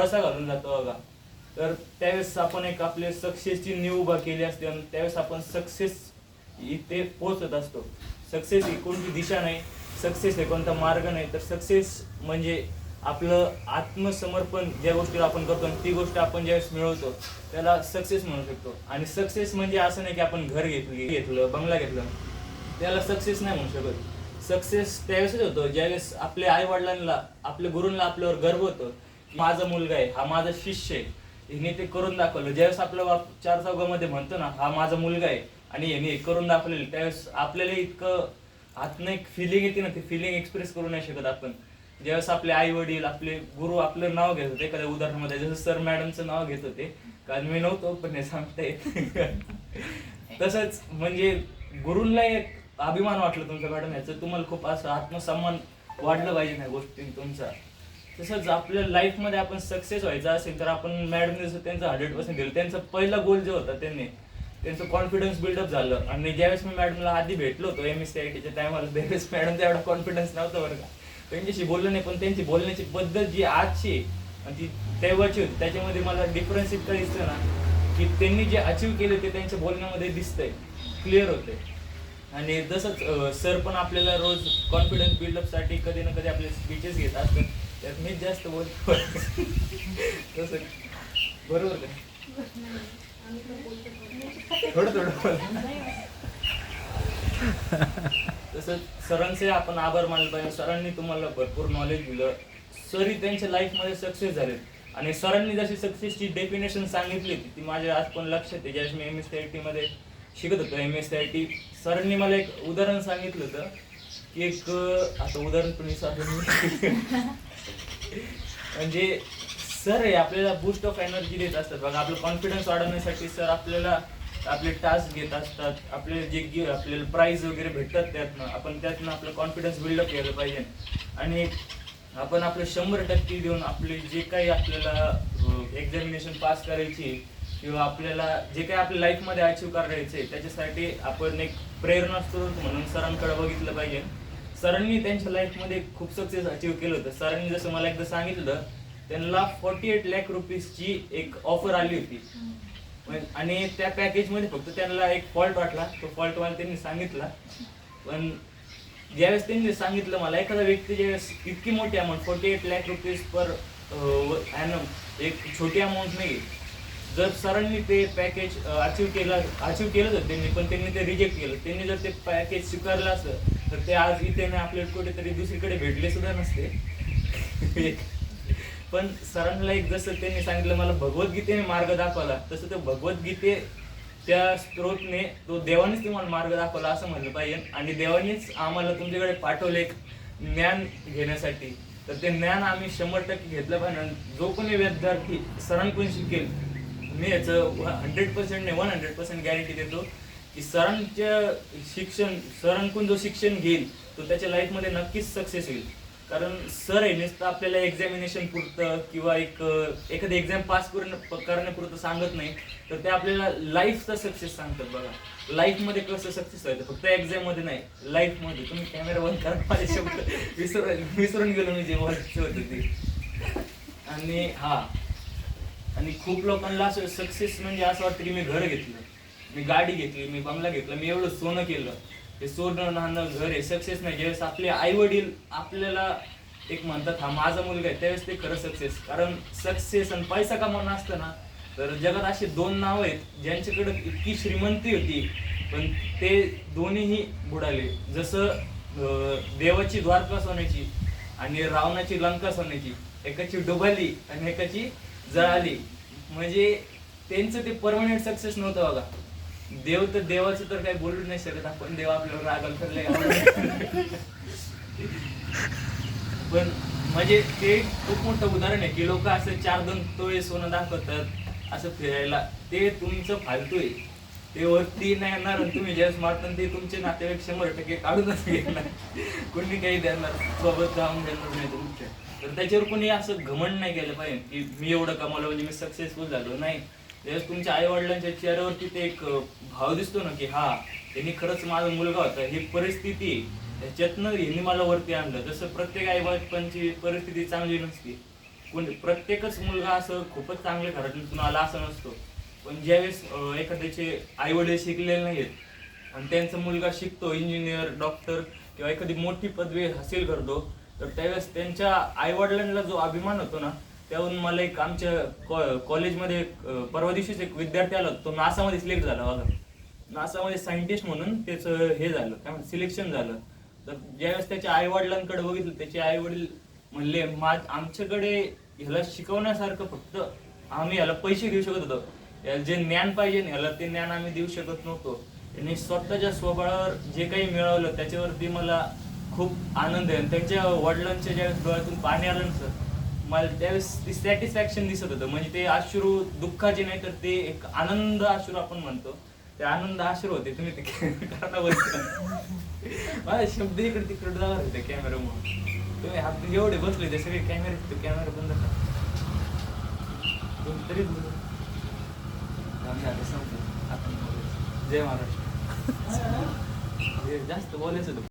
कसा घालून जातो बघा. तर त्यावेळेस आपण एक आपले सक्सेसची न्यू उभा केली असते आणि त्यावेळेस आपण सक्सेस इथे पोहोचत असतो. सक्सेस ही कोणती दिशा नाही सक्सेस हे कोणता मार्ग नाही. तर सक्सेस म्हणजे आपलं आत्मसमर्पण ज्या गोष्टीला आपण करतो आणि ती गोष्ट आपण ज्यावेळेस मिळवतो त्याला सक्सेस म्हणू शकतो. आणि सक्सेस म्हणजे असं नाही की आपण घर घेतली घेतलं बंगला घेतलं. त्याला सक्सेस नाही म्हणू शकत. सक्सेस त्यावेळेसच होतो. ज्यावेळेस आपल्या आई वडिलांना आपल्या गुरूंना आपल्यावर गर्व होतो माझा मुलगा आहे हा माझा शिष्य आहे. हिने ते करून दाखवलं. ज्यावेळेस आपला बाप चार चौघामध्ये म्हणतो ना हा माझा मुलगा आहे आणि याने हे करून दाखवलेलं त्यावेळेस आपल्याला इतकं आतनं एक फिलिंग येते ना ती फिलिंग एक्सप्रेस करू नाही शकत आपण. ज्यावेळेस आपले आई वडील आपले गुरु आपलं नाव घेत होते एखाद्या उदाहरणामध्ये जसं सर मॅडमचं नाव घेत होते कारण मी नव्हतो पण हे सांगता येत तसंच म्हणजे गुरूंना एक अभिमान वाटलं तुमच्या मॅडम याचं तुम्हाला खूप असं आत्मसन्मान वाढलं पाहिजे ना गोष्टी तुमचा. तसंच आपल्या लाईफमध्ये आपण सक्सेस व्हायचं असेल तर आपण मॅडम जसं त्यांचं हंड्रेड पर्सेंट दिलं त्यांचा पहिला गोल जो होता त्यांनी त्यांचं कॉन्फिडन्स बिल्डअप झालं. आणि ज्यावेळेस मी मॅडमला आधी भेटलो होतो एम एस सी आय टीच्या टायमाला त्यावेळेस मॅडमचा एवढा कॉन्फिडन्स नव्हता बरं का. त्यांच्याशी बोललो नाही पण त्यांची बोलण्याची पद्धत जी आजची आहे आणि ती तेव्हाची होती त्याच्यामध्ये मला डिफरन्स इतका दिसतं ना की त्यांनी जे अचीव केले ते त्यांच्या बोलण्यामध्ये दिसतंय क्लिअर होते आणि तसंच सर पण आपल्याला रोज कॉन्फिडन्स बिल्डअपसाठी कधी ना कधी आपले स्पीचेस घेत असतात त्यात मीच जास्त बोलतो. तसं बरोबर का? थोडं थोडं बोल. तसंच सरांचे आपण आभार मानले पाहिजे सरांनी तुम्हाला भरपूर नॉलेज दिलं. सरी त्यांच्या लाईफमध्ये सक्सेस झालेत. आणि सरांनी जशी सक्सेसची डेफिनेशन सांगितली होती ती माझ्या आज पण लक्षात आहे. ज्यावेळेस मी एम एस सी आय टीमध्ये शिकत होतो M S C I T सरांनी मला एक उदाहरण सांगितलं होतं. एक आता उदाहरण तुम्ही विसरलो म्हणजे सर हे आपल्याला बूस्ट ऑफ एनर्जी देत असतात. बघा आपलं कॉन्फिडन्स वाढवण्यासाठी सर आपल्याला आपले टास्क घेत असतात. आपले जे gi- आपल्याला प्राईज वगैरे भेटतात त्यातनं. आपण त्यातनं आपलं कॉन्फिडन्स बिल्डअप केलं पाहिजे. आणि आपण आपलं शंभर टक्के देऊन आपले जे काही आपल्याला एक्झामिनेशन पास करायची किंवा आपल्याला जे काही आपल्या लाईफमध्ये अचीव करायचे त्याच्यासाठी आपण एक प्रेरणा स्त्रोत म्हणून सरांकडे बघितलं पाहिजे. सरांनी त्यांच्या लाईफमध्ये खूप सक्सेस अचीव केलं होतं. सरांनी जसं मला एकदा सांगितलं त्यांना फॉर्टी एट लॅक रुपीजची एक ऑफर आली होती. आणि त्या पॅकेजमध्ये फक्त त्यांना एक फॉल्ट वाटला. तो फॉल्ट मला त्यांनी सांगितला. पण ज्यावेळेस त्यांनी सांगितलं मला एखादा व्यक्ती ज्यावेळेस इतकी मोठी amount forty eight lakh rupees per annum एक छोटी अमाऊंट नाही जर सरांनी ते पॅकेज अचीव केलं अचीव केलं तर त्यांनी पण त्यांनी ते रिजेक्ट केलं. त्यांनी जर ते पॅकेज स्वीकारलं असतं तर ते आज इथे नाही आपल्याला कुठेतरी दुसरीकडे भेटले सुद्धा नसते. पण सरांना एक जसं त्यांनी सांगितलं मला भगवद्गीतेने मार्ग दाखवला तसं ते भगवद्गीते त्या स्त्रोतने तो देवानेच तुम्हाला मार्ग दाखवला असं म्हणलं पाहिजे. आणि देवानेच आम्हाला तुमच्याकडे पाठवले एक ज्ञान घेण्यासाठी. तर ते ज्ञान आम्ही शंभर टक्के घेतलं पाहिजे. आणि जो कोणी विद्यार्थी सरांकडून शिकेल मी याचं हंड्रेड पर्सेंट नाही वन हंड्रेड पर्सेंट गॅरंटी देतो. की सरांच्या शिक्षण सरांकडून जो शिक्षण घेईल तो त्याच्या लाईफमध्ये नक्कीच सक्सेस होईल. कारण सर आहे नुसतं आपल्याला एक्झामिनेशन पुरतं किंवा एक एखादी एक्झाम पास करून करण्यापुरतं सांगत नाही तर ते आपल्याला लाईफचा सक्सेस सांगतात बघा. लाईफमध्ये कसं सक्सेस व्हायचं? फक्त एक्झाममध्ये नाही लाईफमध्ये तुम्ही कॅमेरा बंद करा माझे शब्द विसरून विसरून गेलो मी जे बोलायचे होते ते. आणि हा. आणि खूप लोकांना असं सक्सेस म्हणजे असं वाटतं की मी घर घेतलं. मी गाडी घेतली मी बंगला घेतला मी एवढं सोनं केलं. हे सोनं नाणं घर आहे सक्सेस नाही. ज्यावेळेस आपले आई वडील आपल्याला एक म्हणतात हा माझा मुलगा आहे त्यावेळेस ते खरं सक्सेस कारण सक्सेस आणि पैसा कमावणं असतं ना तर जगात असे दोन नाव आहेत ज्यांच्याकडे इतकी श्रीमंती होती पण ते दोन्हीही बुडाले. जसं देवाची द्वारका सोन्याची आणि रावणाची लंका सोन्याची. एकाची डुबाली आणि एकाची जळाली. म्हणजे त्यांचं ते परमनंट सक्सेस नव्हतं बघा. देव तर देवाचं तर काही बोलू नाही शकत. आपण देव आपल्यावर रागल करले पण म्हणजे ते खूप मोठं उदाहरण आहे की लोक असं चार दोन तोळे सोनं दाखवतात असं फिरायला. ते तुमचं फालतू आहे. ते वरती नाही येणार आणि तुम्ही ज्यावेळेस मारता ते तुमचे नातेवाईक शंभर टक्के काढूनच घेणार. कोणी काही देणार सोबत जाऊन देणार नाही तुमच्या. तर त्याच्यावर कोणी असं घमंड नाही केलं पाहिजे की मी एवढं कमावलं म्हणजे मी सक्सेसफुल झालो. नाही. त्यावेळेस तुमच्या आई वडिलांच्या चेहऱ्यावरती ते एक भाव दिसतो ना की हा त्यांनी खरंच माझा मुलगा होता. ही परिस्थिती आहे. त्याच्यातनं यांनी मला वरती आणलं. जसं प्रत्येक आई बापांची परिस्थिती चांगली नसते. कोण प्रत्येकच मुलगा असं खूपच चांगल्या घरातून आला असं नसतो. पण ज्यावेळेस एखाद्याचे आई वडील शिकलेले नाहीत आणि त्यांचा मुलगा शिकतो इंजिनियर डॉक्टर किंवा एखादी मोठी पदवी हासिल करतो तर त्यावेळेस त्यांच्या आई वडिलांना जो अभिमान होतो ना त्याहून मला एक आमच्या कॉ- कॉलेजमध्ये एक, परवा दिवशीच एक विद्यार्थी आला तो नासामध्ये सिलेक्ट झाला बघा नासामध्ये सायंटिस्ट म्हणून त्याचं हे झालं. काय म्हणतात? सिलेक्शन झालं. तर ज्यावेळेस त्याच्या आई वडिलांकडे बघितलं त्याचे आई वडील म्हणले मा आमच्याकडे ह्याला शिकवण्यासारखं फक्त आम्ही ह्याला पैसे देऊ शकत होतो. याला जे ज्ञान पाहिजे ना ह्याला ते ज्ञान आम्ही देऊ शकत नव्हतो. त्यांनी स्वतःच्या स्वबळावर जे काही मिळवलं त्याच्यावरती मला खूप आनंद आहे. आणि त्यांच्या वडिलांच्या ज्या डोळ्यातून पाणी आलं ना सर मला त्यावेळेस ते सॅटिस्फॅक्शन दिसत होतं. म्हणजे ते अश्रू दुःखाचे नाही तर ते एक आनंद अश्रू आपण म्हणतो. ते आनंद अश्रू होते. तुम्ही ते माझे शब्द इकडे तिकडे जाणार होते कॅमेरा म्हणून तुम्ही हात एवढे बसले ते सगळे कॅमेरे तो कॅमेरा बंद करा. तरी. जय महाराष्ट्र. जास्त बोलायचं होतं.